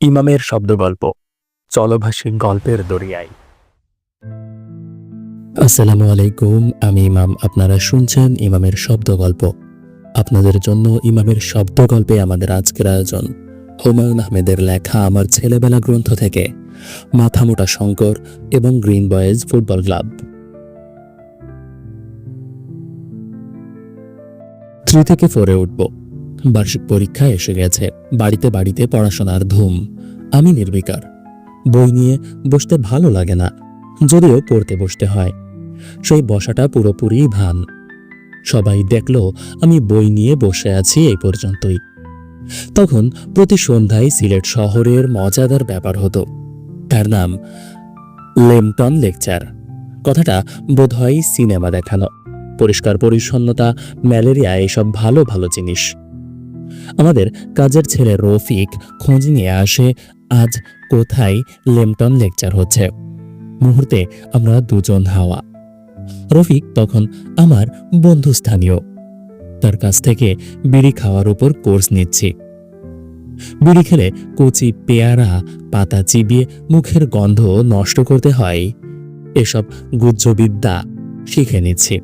ইমামের শব্দগল্প, চলভাষী গল্পের দরিয়ায়। আসসালামু আলাইকুম, আমি ইমাম। আপনারা শুনছেন ইমামের শব্দ গল্প আপনাদের জন্য ইমামের শব্দ গল্পে আমাদের আজকের আয়োজন, হুমায়ুন আহমেদের লেখা আমার ছেলেবেলা গ্রন্থ থেকে মাথামোটা শঙ্কর এবং green boys football club. Three থেকে ফোরে উঠব। বার্ষিক পরীক্ষা এসে গেছে। বাড়িতে বাড়িতে পড়াশোনার ধুম। আমি নির্বিকার। বই নিয়ে বসতে ভালো লাগে না, যদিও পড়তে বসতে হয়। সেই বসাটা পুরোপুরি ভান। সবাই দেখল আমি বই নিয়ে বসে আছি এই পর্যন্তই। তখন প্রতি সন্ধ্যায় সিলেট শহরের মজাদার ব্যাপার হতো। তার নাম, লেমটন লেকচার। কথাটা বোধহয় সিনেমা দেখানো। পরিষ্কার পরিচ্ছন্নতা ম্যালেরিয়া, এসব ভালো ভালো জিনিস। আমাদের কাজের ছেলে রফিক খোঁজ নিয়ে আসে, আজ কোথায় লেমটন লেকচার হচ্ছে। মুহূর্তে আমরা দুজন হাওয়া। রফিক তখন আমার বন্ধু স্থানীয় তার কাছ থেকে বিড়ি খাওয়ার উপর কোর্স নিচ্ছি। বিড়ি খেলে কচি পেয়ারা, পাতা চিবিয়ে মুখের গন্ধ নষ্ট করতে হয়। এসব গুজ্জবিদ্যা শিখে নিচ্ছি।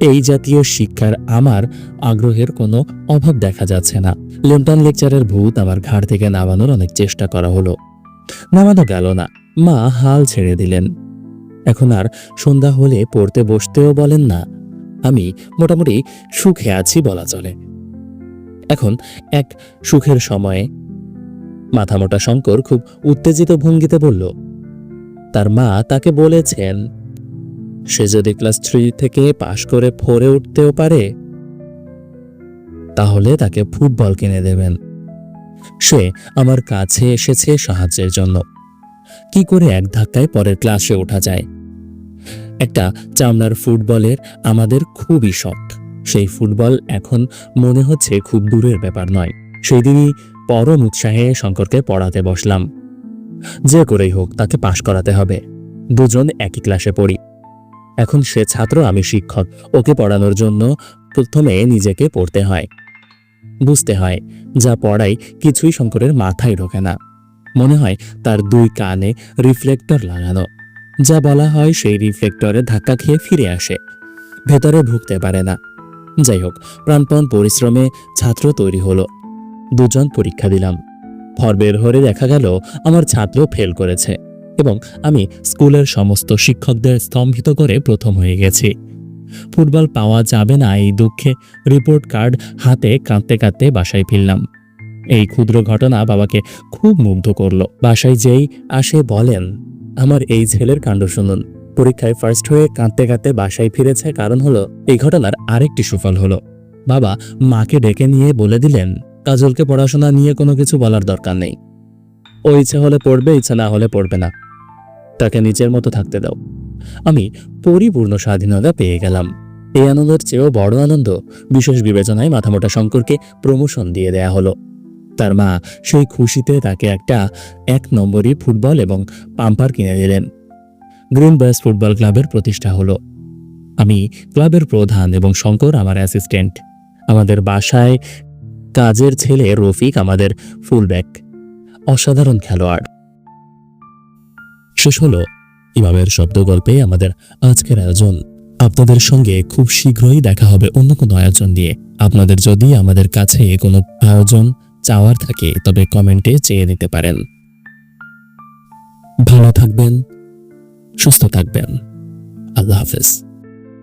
এই জাতীয় শিক্ষার আমার আগ্রহের কোনো অভাব দেখা যাচ্ছে না। লেমটন লেকচারের ভূত আমার ঘাড় থেকে নামানোর অনেক চেষ্টা করা হলো। নামানো গেল না। মা হাল ছেড়ে দিলেন। এখন আর সন্ধ্যা হলে পড়তে বসতেও বলেন না। আমি মোটামুটি সুখে আছি বলা চলে। এখন এক সুখের সময়ে মাথামোটা শঙ্কর খুব উত্তেজিত ভঙ্গিতে বলল, তার মা তাকে বলেছেন সে যদি ক্লাস থ্রি থেকে পাশ করে ফোরে উঠতেও পারে, তাহলে তাকে ফুটবল কিনে দেবেন। সে আমার কাছে এসেছে সাহায্যের জন্য। কি করে এক ধাক্কায় পরের ক্লাসে ওঠা যায়? একটা চামড়ার ফুটবলের আমাদের খুবই শখ। সেই ফুটবল এখন মনে হচ্ছে খুব দূরের ব্যাপার নয়। সেই দিনই পরম উৎসাহে শঙ্করকে পড়াতে বসলাম। যে করেই হোক তাকে পাশ করাতে হবে। দুজন একই ক্লাসে পড়ি। এখন সে ছাত্র আমি শিক্ষক। ওকে পড়ানোর জন্য প্রথমে নিজেকে পড়তে হয়। বুঝতে হয়, যা পড়াই কিছুই শঙ্করের মাথায় ঢোকে না। মনে হয় তার দুই কানে রিফ্লেক্টর লাগানো। যা বলা হয় সেই রিফ্লেক্টরে ধাক্কা খেয়ে ফিরে আসে। ভেতরে ঢুকতে পারে না। যাই হোক, প্রাণপণ পরিশ্রমে ছাত্র তৈরি হলো। দুজন পরীক্ষা দিলাম। ফর বের হরে দেখা গেল, আমার ছাত্র ফেল করেছে। এবং আমি স্কুলের সমস্ত শিক্ষকদের স্তম্ভিত করে প্রথম হয়ে গেছি। ফুটবল পাওয়া যাবে না এই দুঃখে রিপোর্ট কার্ড হাতে কাঁদতে কাঁদতে বাসায় ফিরলাম। এই ক্ষুদ্র ঘটনা বাবাকে খুব মুগ্ধ করল। বাসায় যেই আসে বলেন, আমার এই ছেলের কাণ্ড শুনুন। পরীক্ষায় ফার্স্ট হয়ে কাঁদতে কাঁদতে বাসায় ফিরেছে কারণ হলো এই ঘটনার আরেকটি সুফল হলো। বাবা মাকে ডেকে নিয়ে বলে দিলেন, কাজলকে পড়াশোনা নিয়ে কোনো কিছু বলার দরকার নেই। ও ইচ্ছে হলে পড়বে, ইচ্ছা না হলে পড়বে না। তাকে নিজের মতো থাকতে দাও। আমি পরিপূর্ণ স্বাধীনতা পেয়ে গেলাম। এই আনন্দের চেয়েও বড় আনন্দ বিশেষ বিবেচনায় মাথামোটা শঙ্করকে প্রমোশন দিয়ে দেয়া হলো। তার মা সেই খুশিতে তাকে একটা এক নম্বরই ফুটবল এবং পাম্পার কিনে দিলেন। গ্রিন বয়েজ ফুটবল ক্লাবের প্রতিষ্ঠা হলো। আমি ক্লাবের প্রধান এবং শঙ্কর আমার অ্যাসিস্ট্যান্ট। আমাদের বাসায় কাজের ছেলে রফিক আমাদের ফুলব্যাক অসাধারণ খেলোয়াড়। শেষ হল ইমামের শব্দ গল্পে আমাদের আজকের আয়োজন। আপনাদের সঙ্গে খুব শীঘ্রই দেখা হবে অন্য কোনো আয়োজন দিয়ে আপনাদের যদি আমাদের কাছে কোনো আয়োজন চাওয়ার থাকে, তবে কমেন্টে চেয়ে নিতে পারেন। ভালো থাকবেন, সুস্থ থাকবেন। আল্লাহ হাফেজ।